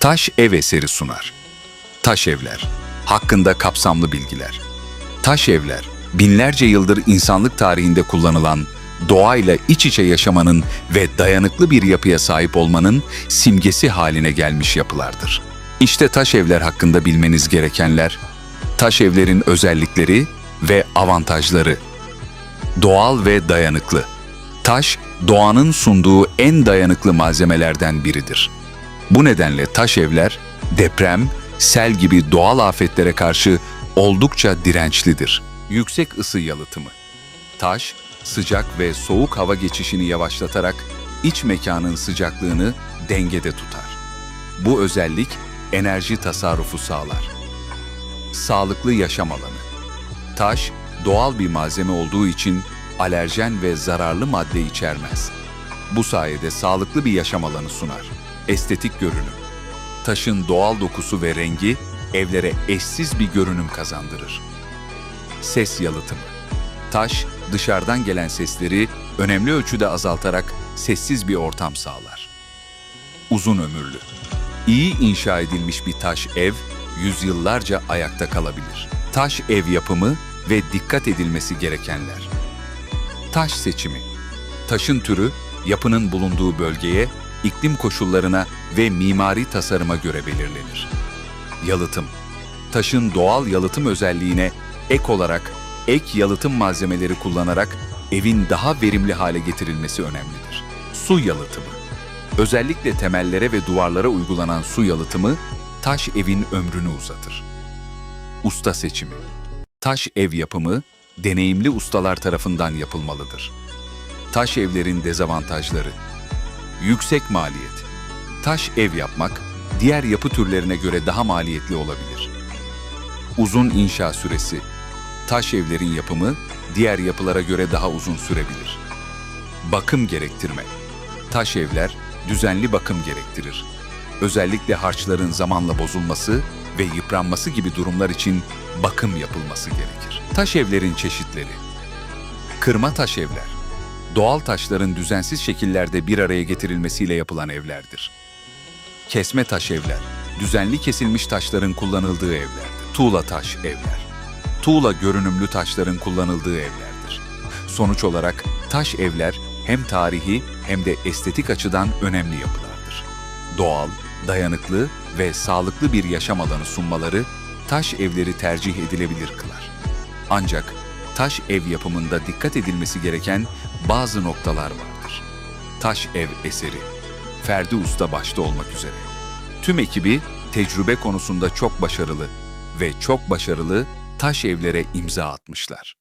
Taş ev eseri sunar. Taş evler. Hakkında kapsamlı bilgiler. Taş evler, binlerce yıldır insanlık tarihinde kullanılan, doğayla iç içe yaşamanın ve dayanıklı bir yapıya sahip olmanın simgesi haline gelmiş yapılardır. İşte taş evler hakkında bilmeniz gerekenler, taş evlerin özellikleri ve avantajları. Doğal ve dayanıklı. Taş, doğanın sunduğu en dayanıklı malzemelerden biridir. Bu nedenle taş evler deprem, sel gibi doğal afetlere karşı oldukça dirençlidir. Yüksek ısı yalıtımı. Taş, sıcak ve soğuk hava geçişini yavaşlatarak iç mekanın sıcaklığını dengede tutar. Bu özellik enerji tasarrufu sağlar. Sağlıklı yaşam alanı. Taş, doğal bir malzeme olduğu için alerjen ve zararlı madde içermez. Bu sayede sağlıklı bir yaşam alanı sunar. Estetik görünüm. Taşın doğal dokusu ve rengi evlere eşsiz bir görünüm kazandırır. Ses yalıtımı. Taş, dışarıdan gelen sesleri önemli ölçüde azaltarak sessiz bir ortam sağlar. Uzun ömürlü. İyi inşa edilmiş bir taş ev, yüzyıllarca ayakta kalabilir. Taş ev yapımı ve dikkat edilmesi gerekenler. Taş seçimi. Taşın türü, yapının bulunduğu bölgeye, iklim koşullarına ve mimari tasarıma göre belirlenir. Yalıtım. Taşın doğal yalıtım özelliğine ek olarak ek yalıtım malzemeleri kullanarak evin daha verimli hale getirilmesi önemlidir. Su yalıtımı. Özellikle temellere ve duvarlara uygulanan su yalıtımı taş evin ömrünü uzatır. Usta seçimi. Taş ev yapımı deneyimli ustalar tarafından yapılmalıdır. Taş evlerin dezavantajları. Yüksek maliyet. Taş ev yapmak diğer yapı türlerine göre daha maliyetli olabilir. Uzun inşa süresi. Taş evlerin yapımı diğer yapılara göre daha uzun sürebilir. Bakım gerektirme. Taş evler düzenli bakım gerektirir. Özellikle harçların zamanla bozulması ve yıpranması gibi durumlar için bakım yapılması gerekir. Taş evlerin çeşitleri. Kırma taş evler. Doğal taşların düzensiz şekillerde bir araya getirilmesiyle yapılan evlerdir. Kesme taş evler. Düzenli kesilmiş taşların kullanıldığı evlerdir. Tuğla taş evler. Tuğla görünümlü taşların kullanıldığı evlerdir. Sonuç olarak taş evler hem tarihi hem de estetik açıdan önemli yapılardır. Doğal, dayanıklı ve sağlıklı bir yaşam alanı sunmaları taş evleri tercih edilebilir kılar. Ancak taş ev yapımında dikkat edilmesi gereken bazı noktalar vardır. Taş ev eseri, Ferdi Usta başta olmak üzere. Tüm ekibi tecrübe konusunda çok başarılı ve çok başarılı taş evlere imza atmışlar.